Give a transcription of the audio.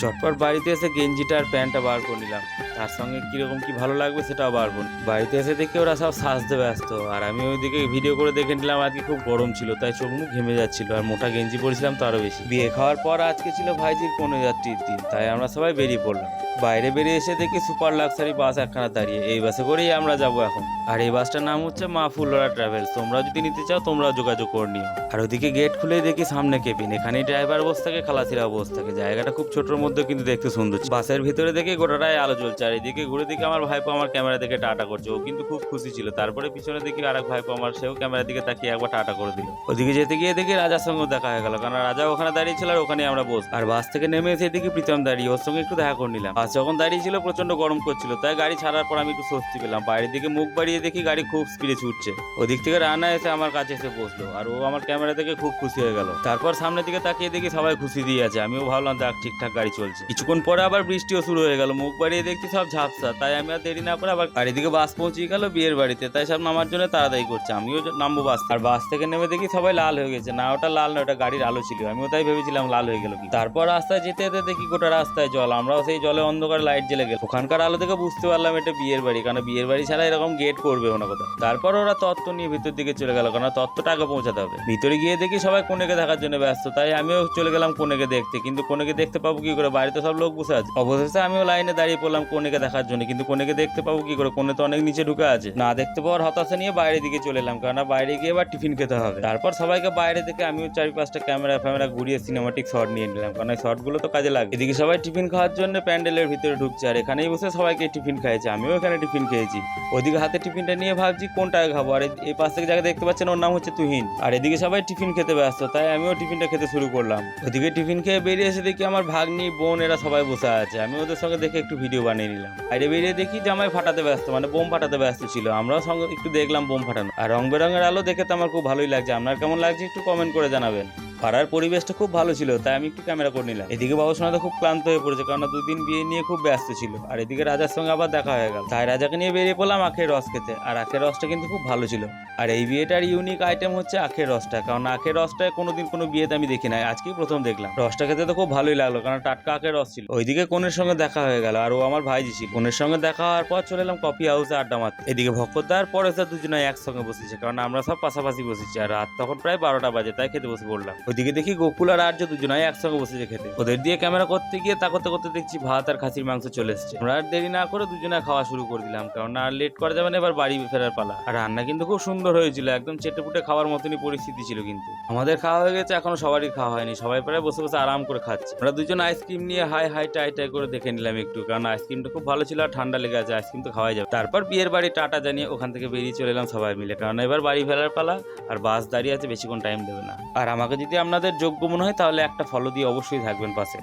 চটপট বাড়িতে এসে গেঞ্জিটা আর প্যান্টটা বার করে নিলাম। তার সঙ্গে কীরকম কি ভালো লাগবে সেটাও বার করুন বাড়িতে এসে দেখি ওরা সব সাজতে ব্যস্ত। আর আমি ওইদিকে ভিডিও করে দেখে নিলাম, আজকে খুব গরম ছিল, তাই চোখ মুখ ঘেমে যাচ্ছিল। আর মোটা গেঞ্জি পরেছিলাম তো আরও বেশি। বিয়ে খাওয়ার পর আজকে ছিল ভাইজির কোনো যাত্রীর দিন, তাই আমরা সবাই বেরিয়ে পড়লাম। বাইরে বেরিয়ে এসে দেখি সুপার লাক্সারি বাস একখানা দাঁড়িয়ে। এই বাসে করেই আমরা যাব এখন। আর এই বাসটার নাম হচ্ছে মা ফুলরা ট্রাভেলস। তোমরা যদি নিতে চাও তোমরা যোগাযোগ করে নিও। আর ওদিকে গেট খুলে দেখি সামনে কেবিন। এখানেই ড্রাইভার বস থাকে খালাসিরা বস থাকে। জায়গাটা খুব ছোটোর মধ্যে কিন্তু দেখতে সুন্দর। বাসের ভিতরে দেখে গোটাটাই আলো জ্বলছে, আর এদিকে ঘুরে দিকে আমার ভাইপো আমার ক্যামেরা দেখে টাটা করছে। ও কিন্তু খুব খুশি ছিল। তারপরে পিছনে দেখি আরেক ভাইপো আমার, সেও ক্যামেরা দিকে তাকিয়ে একবার টাটা করে দিল। ওদিকে যেতে গিয়ে দেখি রাজার সঙ্গে দেখা হয়ে গেল, কারণ রাজা ওখানে দাঁড়িয়ে ছিল আর ওখানে আমরা বস আর বাস থেকে নেমে এসে দেখি প্রীতম দাঁড়িয়ে, ওর সঙ্গে একটু দেখা করে নিলাম। বাস যখন দাঁড়িয়ে ছিল প্রচণ্ড গরম করছিল, তাই গাড়ি ছাড়ার পর আমি একটু স্বস্তি পেলাম। বাইরের দিকে মুখ বাড়িয়ে দেখি গাড়ি খুব স্পিডে ছুটছে। ওদিক থেকে রান্না এসে আমার কাছে এসে বসল, আর ও আমার ক্যামেরা দেখে খুব খুশি হয়ে গেল। তারপর সামনের দিকে তাকিয়ে দেখি সবাই খুশি দিয়ে আছে। আমিও ভাবলাম, যাক, ঠিকঠাক গাড়ি চলছে। কিছুক্ষণ পরে আবার বৃষ্টিও শুরু হয়ে গেল। মুখ বাড়িয়ে দেখছি সব ঝাপসা। তাই আমি আর দেরি না করে আবার গাড়ি দিকে বাস পৌঁছে গেল বিয়ের বাড়িতে। তাই সব নামার জন্য তাড়াতাড়ি করছে। আমিও নামবো বাস আর বাস থেকে নেমে দেখি সবাই লাল হয়ে গেছে। না, ওটা লাল না, ওটা গাড়ির আলো ছিল। আমিও তাই ভেবেছিলাম লাল হয়ে গেল তারপর রাস্তায় যেতে যেতে দেখি গোটা রাস্তায় জল। আমরাও সেই জলে অন্ধকার লাইট জ্বেলে গেল। ওখানকার আলো থেকে বুঝতে পারলাম এটা বিয়ের বাড়ি। কারণ বিয়ের বাড়ি ছাড়া এরকম গেট করবে না কোথাও। তারপর ওরা তত্ত্ব নিয়ে ভিতর দিকে চলে গেল। কারণ তত্ত্বটা আগে পৌঁছাতে হবে। ভিতরে গিয়ে দেখি সবাই কোনেকে দেখার জন্য ব্যস্ত। তাই আমিও চলে গেলাম কোনেকে দেখতে। কিন্তু কোনেকে দেখতে পাবো কি করে? বাড়িতে সব লোক বসে আছে। অবশেষে আমিও লাইনে দাঁড়িয়ে পড়লাম কোনেকে দেখার জন্য। কিন্তু কোনেকে দেখতে পাবো কি করে? কোনে তো অনেক নিচে ঢুকে আছে। না দেখতে পাওয়ার হতাশা নিয়ে বাইরের দিকে চলে এলাম। কারণ বাইরে গিয়ে এবার টিফিন খেতে হবে। তারপর সবাইকে বাইরে থেকে আমিও চারি পাঁচটা ক্যামেরা ফ্যামেরা ঘুরিয়ে সিনেমাটিক শট নিয়ে নিলাম। কারণ এই শটগুলো তো কাজে লাগে। এদিকে সবাই টিফিন খাওয়ার জন্য প্যান্ডেলের ভিতরে ঢুকছে। আর এখানেই বসে সবাইকে টিফিন খাইছে আমিও এখানে টিফিন খেয়েছি। ওদিকে হাতে টিফিনটা নিয়ে ভাবছি কোনটাকে খাব? আর এই- এই পাশ থেকে যাকে দেখতে পাচ্ছেন, ওর নাম হচ্ছে তুহিন। আর এদিকে সবাই টিফিন খেতে ব্যস্ত, তাই আমিও টিফিনটা খেতে শুরু করলাম। ওদিকে টিফিন খেয়ে বেরিয়ে এসে দেখি আমার ভাগ্নি বোন, এরা সবাই বসে আছে। আমি ওদের সঙ্গে দেখে একটু ভিডিও বানিয়ে নিলাম। বাইরে বেরিয়ে দেখি জামাই ফাটাতে ব্যস্ত মানে বোম ফাটাতে ব্যস্ত ছিল। আমরাও সঙ্গে একটু দেখলাম বোম ফাটানো। আর রং বেরঙের আলো দেখে তো আমার খুব ভালোই লাগছে। আপনার কেমন লাগছে একটু কমেন্ট করে জানাবেন। পাড়ার পরিবেশটা খুব ভালো ছিল, তাই আমি একটু ক্যামেরা করে নিলাম। এদিকে বাবুসোনা তো খুব ক্লান্ত হয়ে পড়েছে কারণ দুদিন বিয়ে নিয়ে খুব ব্যস্ত ছিল। আর এদিকে রাজার সঙ্গে আবার দেখা হয়ে গেল। তাই রাজাকে নিয়ে বেরিয়ে পড়লাম আখের রস খেতে। আর আখের রসটা কিন্তু খুব ভালো ছিল। আর এই বিয়েটার ইউনিক আইটেম হচ্ছে আখের রসটা, কারণ আখের রসটা কোনোদিন কোনো বিয়েতে আমি দেখি নাই আজকেই প্রথম দেখলাম। রসটা খেতে তো খুব ভালোই লাগল, কারণ টাটকা আখের রস ছিল। ওইদিকে কোনের সঙ্গে দেখা হয়ে গেল, আর ও আমার ভাইজি ছিল। কোনের সঙ্গে দেখা হওয়ার পর চলে এলাম কফি হাউসে আড্ডা মারতে। এদিকে ভক্তদার পরে দুজনে একসঙ্গে বসেছে, কারণ আমরা সব পাশাপাশি বসেছি। আর রাত তখন প্রায় বারোটা বাজে, তাই খেতে বসে পড়লাম। ওইদিকে দেখি গোকুল আর আর্য দুজনাই একসঙ্গে বসেছে খেতে। ওদের দিয়ে ক্যামেরা করতে গিয়ে তা করতে করতে দেখছি ভাত আর খাসির মাংস চলে এসেছে। আমরা আর দেরি না করে দুজনে খাওয়া শুরু করে দিলাম, কারণ আর লেট করা যাবে না, এবার বাড়ি ফেরার পালা। আর রান্না কিন্তু খুব সুন্দর হয়েছিল, একদম চেটে পুটে খাওয়ার মতনই পরিস্থিতি ছিল কিন্তু। আমাদের খাওয়া হয়ে গেছে, এখনও সবারই খাওয়া হয়নি, সবাই প্রায় বসে বসে আরাম করে খাচ্ছে। আমরা দুজন আইসক্রিম নিয়ে হাই হাই, টাই টাই করে দেখে নিলাম একটু, কারণ আইসক্রিমটা খুব ভালো ছিল আর ঠান্ডা লেগে আছে আইসক্রিম তো খাওয়াই যাবে। তারপর বিয়ের বাড়ি টাটা জানিয়ে ওখান থেকে বেরিয়ে চলে এলাম সবাই মিলে, কারণ এবার বাড়ি ফেরার পালা, আর বাস দাঁড়িয়ে আছে, বেশিক্ষণ টাইম দেবে না। আর আমাকে আপনাদের যোগ্য মনে হয় তাহলে একটা ফলো দিয়ে অবশ্যই থাকবেন পাশে।